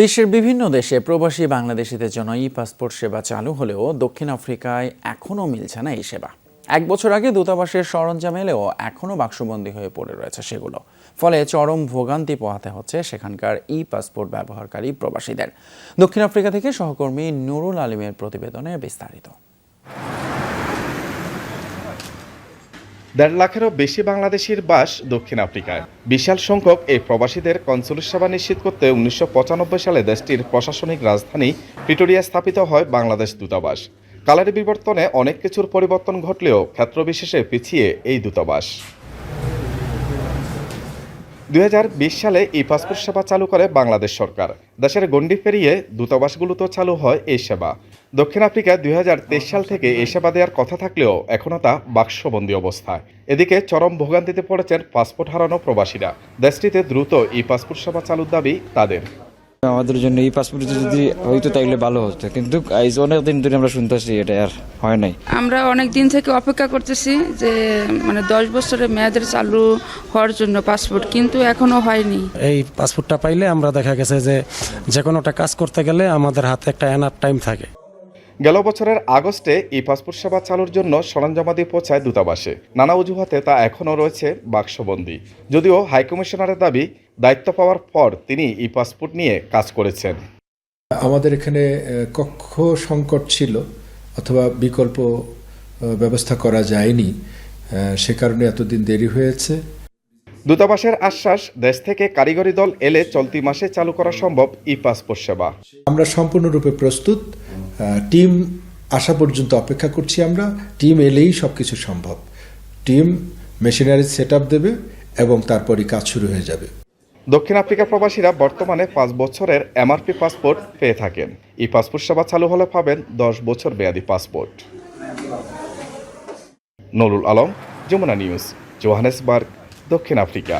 বিশ্বের বিভিন্ন দেশে প্রবাসী বাংলাদেশিদের জন্য ই পাসপোর্ট সেবা চালু হলেও দক্ষিণ আফ্রিকায় এখনও মিলছে না এই সেবা। এক বছর আগে দূতাবাসের সরঞ্জাম এলেও এখনও বাক্সবন্দী হয়ে পড়ে রয়েছে সেগুলো। ফলে চরম ভোগান্তি পোহাতে হচ্ছে সেখানকার ই পাসপোর্ট ব্যবহারকারী প্রবাসীদের। দক্ষিণ আফ্রিকা থেকে সহকর্মী নুরুল আলিমের প্রতিবেদনে বিস্তারিত। দেড় লাখেরও বেশি বাংলাদেশির বাস দক্ষিণ আফ্রিকায়। বিশাল সংখ্যক এই প্রবাসীদের কনসুলেট সেবা নিশ্চিত করতে উনিশশো পঁচানব্বই সালে দেশটির প্রশাসনিক রাজধানী প্রিটোরিয়া স্থাপিত হয় বাংলাদেশ দূতাবাস। কালের বিবর্তনে অনেক কিছুর পরিবর্তন ঘটলেও ক্ষেত্রবিশেষে পিছিয়ে এই দূতাবাস। দুই হাজার বিশ সালে এই পাসপোর্ট সেবা চালু করে বাংলাদেশ সরকার। দেশের গণ্ডি পেরিয়ে দূতাবাসগুলোতেও চালু হয় এই সেবা। দক্ষিণ আফ্রিকায় দুই সাল থেকে এই সেবা দেওয়ার কথা থাকলেও এখনও তা বাক্সবন্দী অবস্থায়। এদিকে চরম ভোগান্তিতে পড়েছেন পাসপোর্ট হারানো প্রবাসীরা। দেশটিতে দ্রুত ই পাসপোর্ট সেবা চালুর দাবি তাদের। আমাদের জন্য এই পাসপোর্ট যদি হইতো তাইলে ভালো হতো। কিন্তু অনেক দিন ধরে আমরা শুনতেছি এটা আর হয় নাই। আমরা অনেক দিন থেকে অপেক্ষা করতেছি যে মানে দশ বছরের মেয়াদের চালু হওয়ার জন্য পাসপোর্ট কিন্তু এখনও হয়নি। এই পাসপোর্টটা পাইলে আমরা দেখা গেছে যে যে কোনোটা কাজ করতে গেলে আমাদের হাতে একটা এনার টাইম থাকে। গেল বছরের আগস্টে ই পাসপোর্ট সেবা চালুর জন্য সরঞ্জামাদি পৌঁছায় দূতাবাসে। নানা অজুহাতে তা এখনও রয়েছে বাক্সবন্দি। যদিও হাইকমিশনারের দাবি দায়িত্ব পাওয়ার পর তিনি ই পাসপোর্ট নিয়ে কাজ করেছেন। আমাদের এখানে কক্ষ সংকট ছিল অথবা বিকল্প ব্যবস্থা করা যায়নি। সে কারণে এতদিন দেরি হয়েছে। দূতাবাসের আশ্বাস দেশ থেকে কারিগরি দল এলে চলতি মাসে চালু করা সম্ভব ই পাসপোর্ট সেবা। আমরা সম্পূর্ণরূপে প্রস্তুত। টিম আসা পর্যন্ত অপেক্ষা করছি আমরা। টিম এলেই সব কিছু সম্ভব। টিম মেশিনারি সেট দেবে এবং তারপরই কাজ শুরু হয়ে যাবে। দক্ষিণ আফ্রিকা প্রবাসীরা বর্তমানে পাঁচ বছরের এমআরপি পাসপোর্ট পেয়ে থাকেন। এই পাসপোর্ট সেবা চালু হলে পাবেন দশ বছর মেয়াদী passport. Nalul Alam, Jamuna news, Johannesburg, দক্ষিণ আফ্রিকা।